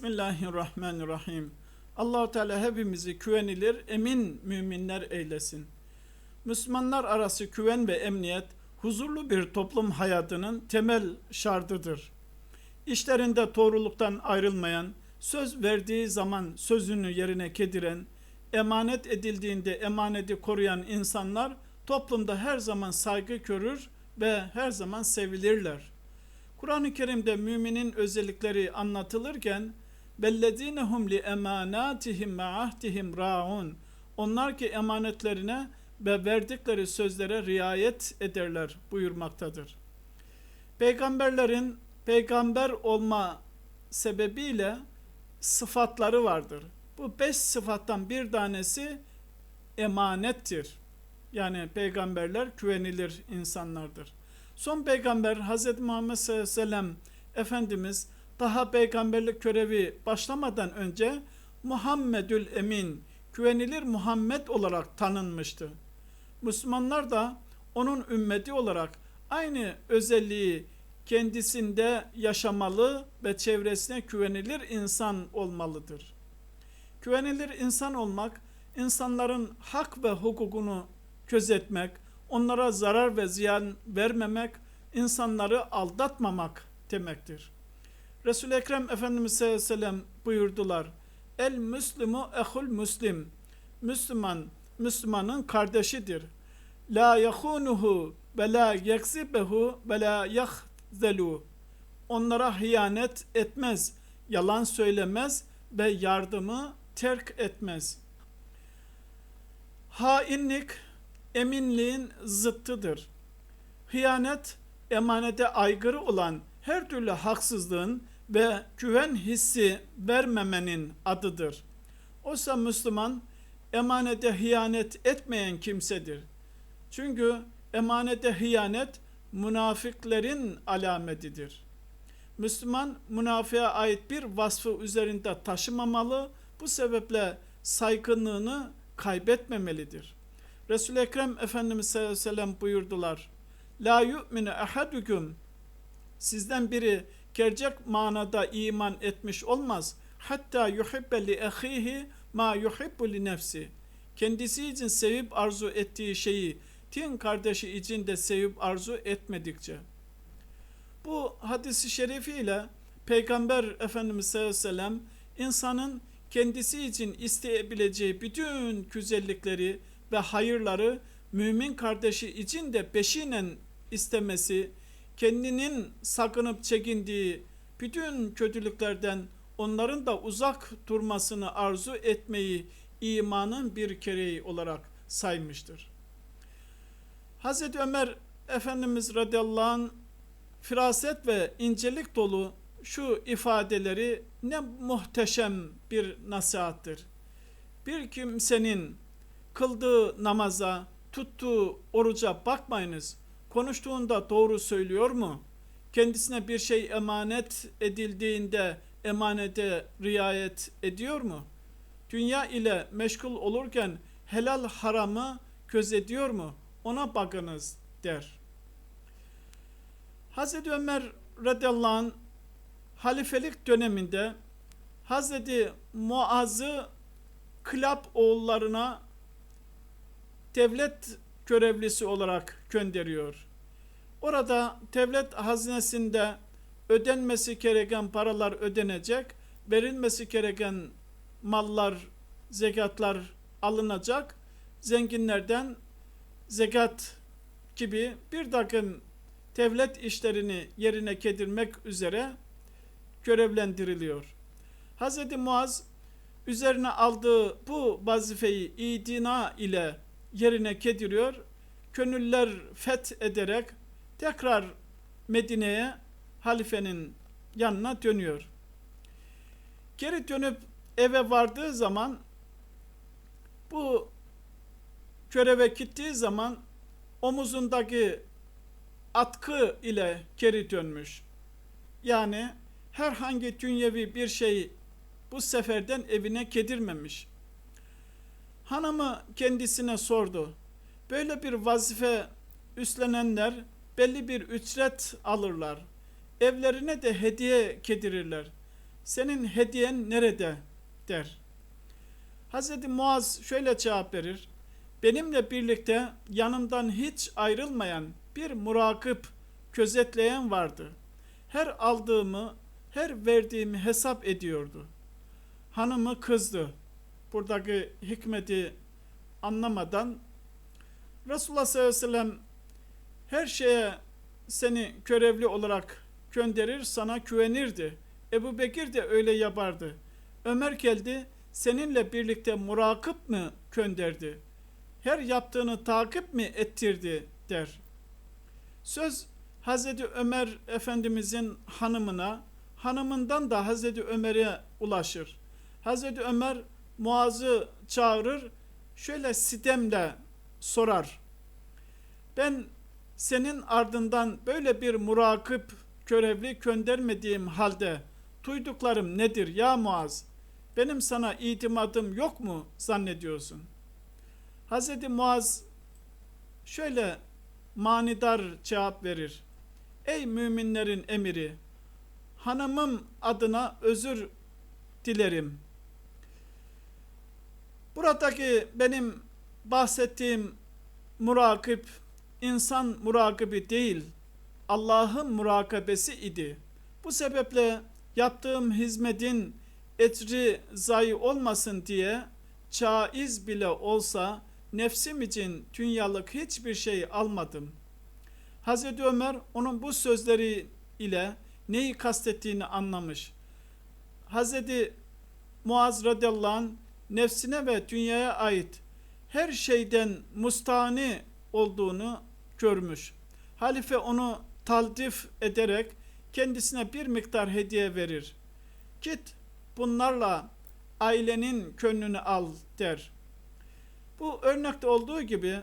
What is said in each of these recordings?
Bismillahirrahmanirrahim. Allahu Teala hepimizi güvenilir, emin müminler eylesin. Müslümanlar arası güven ve emniyet huzurlu bir toplum hayatının temel şartıdır. İşlerinde doğruluktan ayrılmayan, söz verdiği zaman sözünü yerine getiren, emanet edildiğinde emaneti koruyan insanlar toplumda her zaman saygı görür ve her zaman sevilirler. Kur'an-ı Kerim'de müminin özellikleri anlatılırken bellezinehum li emanatihim ve ahdihim raun onlar ki emanetlerine ve verdikleri sözlere riayet ederler buyurmaktadır. Peygamberlerin peygamber olma sebebiyle sıfatları vardır. Bu beş sıfattan bir tanesi emanettir. Yani peygamberler güvenilir insanlardır. Son peygamber Hz. Muhammed sallallahu aleyhi ve sellem Efendimiz daha peygamberlik görevi başlamadan önce Muhammedül Emin, güvenilir Muhammed olarak tanınmıştı. Müslümanlar da onun ümmeti olarak aynı özelliği kendisinde yaşamalı ve çevresine güvenilir insan olmalıdır. Güvenilir insan olmak, insanların hak ve hukukunu gözetmek, onlara zarar ve ziyan vermemek, insanları aldatmamak demektir. Resul-i Ekrem Efendimiz sallallahu aleyhi ve sellem buyurdular. El Müslümu ehul Müslim. Müslüman, Müslümanın kardeşidir. La yahunuhu ve la yeksibehu ve la yahzelu. Onlara hıyanet etmez, yalan söylemez ve yardımı terk etmez. Hainlik eminliğin zıttıdır. Hıyanet emanete aykırı olan her türlü haksızlığın ve güven hissi vermemenin adıdır. Oysa Müslüman emanete hıyanet etmeyen kimsedir. Çünkü emanete hıyanet münafıklerin alametidir. Müslüman münafığa ait bir vasfı üzerinde taşımamalı, bu sebeple saygınlığını kaybetmemelidir. Resul-i Ekrem Efendimiz sallallahu aleyhi ve sellem buyurdular. La yu'minu ahadukum sizden biri gerçek manada iman etmiş olmaz. Hatta yuhibbe li ahihi ma yuhibbu li nefsi. Kendisi için sevip arzu ettiği şeyi din kardeşi için de sevip arzu etmedikçe. Bu hadisi şerifiyle Peygamber Efendimiz sallallahu aleyhi ve sellem insanın kendisi için isteyebileceği bütün güzellikleri ve hayırları mümin kardeşi için de peşinen istemesi, kendinin sakınıp çekindiği bütün kötülüklerden onların da uzak durmasını arzu etmeyi imanın bir gereği olarak saymıştır. Hz. Ömer Efendimiz radıyallahu anh firaset ve incelik dolu şu ifadeleri ne muhteşem bir nasihattır. Bir kimsenin kıldığı namaza, tuttuğu oruca bakmayınız. Konuştuğunda doğru söylüyor mu? Kendisine bir şey emanet edildiğinde emanete riayet ediyor mu? Dünya ile meşgul olurken helal haramı gözetiyor mu? Ona bakınız der. Hazreti Ömer radıyallahu anh halifelik döneminde Hazreti Muaz'ı Klap oğullarına devlet görevlisi olarak gönderiyor. Orada devlet hazinesinde ödenmesi gereken paralar ödenecek, verilmesi gereken mallar, zekatlar alınacak. Zenginlerden zekat gibi bir takım devlet işlerini yerine getirmek üzere görevlendiriliyor. Hz. Muaz üzerine aldığı bu vazifeyi idina ile yerine getiriyor. Gönüller feth ederek tekrar Medine'ye halifenin yanına dönüyor. Geri dönüp eve vardığı zaman bu göreve gittiği zaman omuzundaki atkı ile geri dönmüş. Yani herhangi dünyevi bir şey bu seferden evine getirmemiş. Hanımı kendisine sordu. Böyle bir vazife üstlenenler belli bir ücret alırlar. Evlerine de hediye getirirler. senin hediyen nerede der. Hazreti Muaz şöyle cevap verir. Benimle birlikte yanımdan hiç ayrılmayan bir murakip, gözetleyen vardı. Her aldığımı, her verdiğimi hesap ediyordu. Hanımı kızdı. Buradaki hikmeti anlamadan Resulullah sallallahu aleyhi ve sellem her şeye seni görevli olarak gönderir, sana güvenirdi. Ebu Bekir de öyle yapardı. Ömer geldi, seninle birlikte murakip mi gönderdi? Her yaptığını takip mi ettirdi der. Söz Hazreti Ömer Efendimizin hanımına, hanımından da Hazreti Ömer'e ulaşır. Hazreti Ömer Muaz'ı çağırır, şöyle sitemle sorar. Ben senin ardından böyle bir murakip görevli göndermediğim halde duyduklarım nedir ya Muaz? Benim sana itimadım yok mu zannediyorsun? Hz. Muaz şöyle manidar cevap verir. Ey müminlerin emiri, hanımım adına özür dilerim. Buradaki benim bahsettiğim murakip insan murakibi değil, Allah'ın murakabesi idi. Bu sebeple yaptığım hizmetin etri zayi olmasın diye caiz bile olsa nefsim için dünyalık hiçbir şey almadım. Hazreti Ömer onun bu sözleri ile neyi kastettiğini anlamış. Hazreti Muaz radıyallahu anh nefsine ve dünyaya ait her şeyden mustani olduğunu görmüş. Halife onu taldif ederek kendisine bir miktar hediye verir. Git bunlarla ailenin gönlünü al der. Bu örnekte olduğu gibi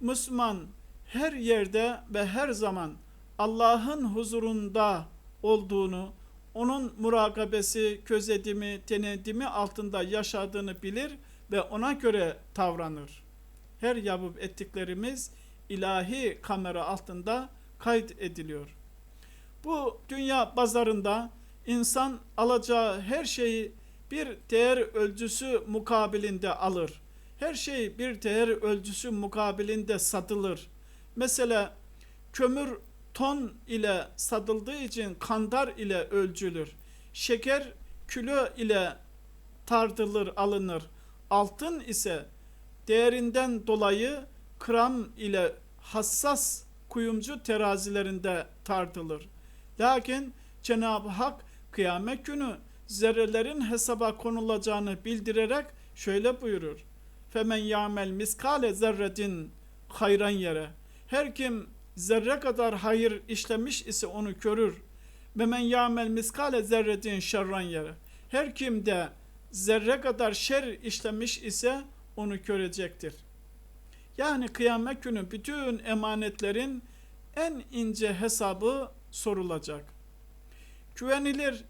Müslüman her yerde ve her zaman Allah'ın huzurunda olduğunu, onun murakabesi, gözetimi, denetimi altında yaşadığını bilir ve ona göre davranır. Her yapıp ettiklerimiz ilahi kamera altında kayıt ediliyor. Bu dünya pazarında insan alacağı her şeyi bir değer ölçüsü mukabilinde alır. Her şey bir değer ölçüsü mukabilinde satılır. Mesela kömür ton ile satıldığı için kandar ile ölçülür. Şeker kilo ile tartılır, alınır. Altın ise değerinden dolayı gram ile hassas kuyumcu terazilerinde tartılır. Lakin Cenab-ı Hak kıyamet günü zerrelerin hesaba konulacağını bildirerek şöyle buyurur. Femen yamel miskale zerretin hayran yere. Her kim zerre kadar hayır işlemiş ise onu görür. Ve men yamel miskale zerretin şerran yere. Her kim de zerre kadar şer işlemiş ise onu görecektir. Yani kıyamet günü bütün emanetlerin en ince hesabı sorulacak. Güvenilir,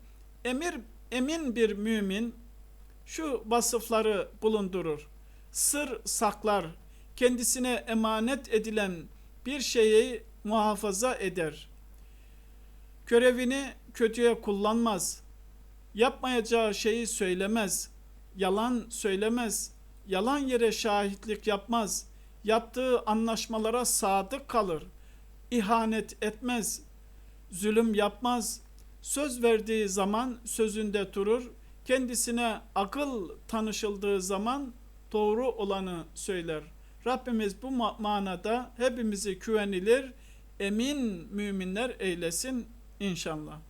emir, emin bir mümin şu vasıfları bulundurur. Sır saklar, kendisine emanet edilen bir şeyi muhafaza eder. Görevini kötüye kullanmaz. Yapmayacağı şeyi söylemez. Yalan söylemez. Yalan yere şahitlik yapmaz. Yaptığı anlaşmalara sadık kalır. İhanet etmez. Zulüm yapmaz. Söz verdiği zaman sözünde durur. Kendisine akıl tanışıldığı zaman doğru olanı söyler. Rabbimiz bu manada hepimizi güvenilir, emin müminler eylesin inşallah.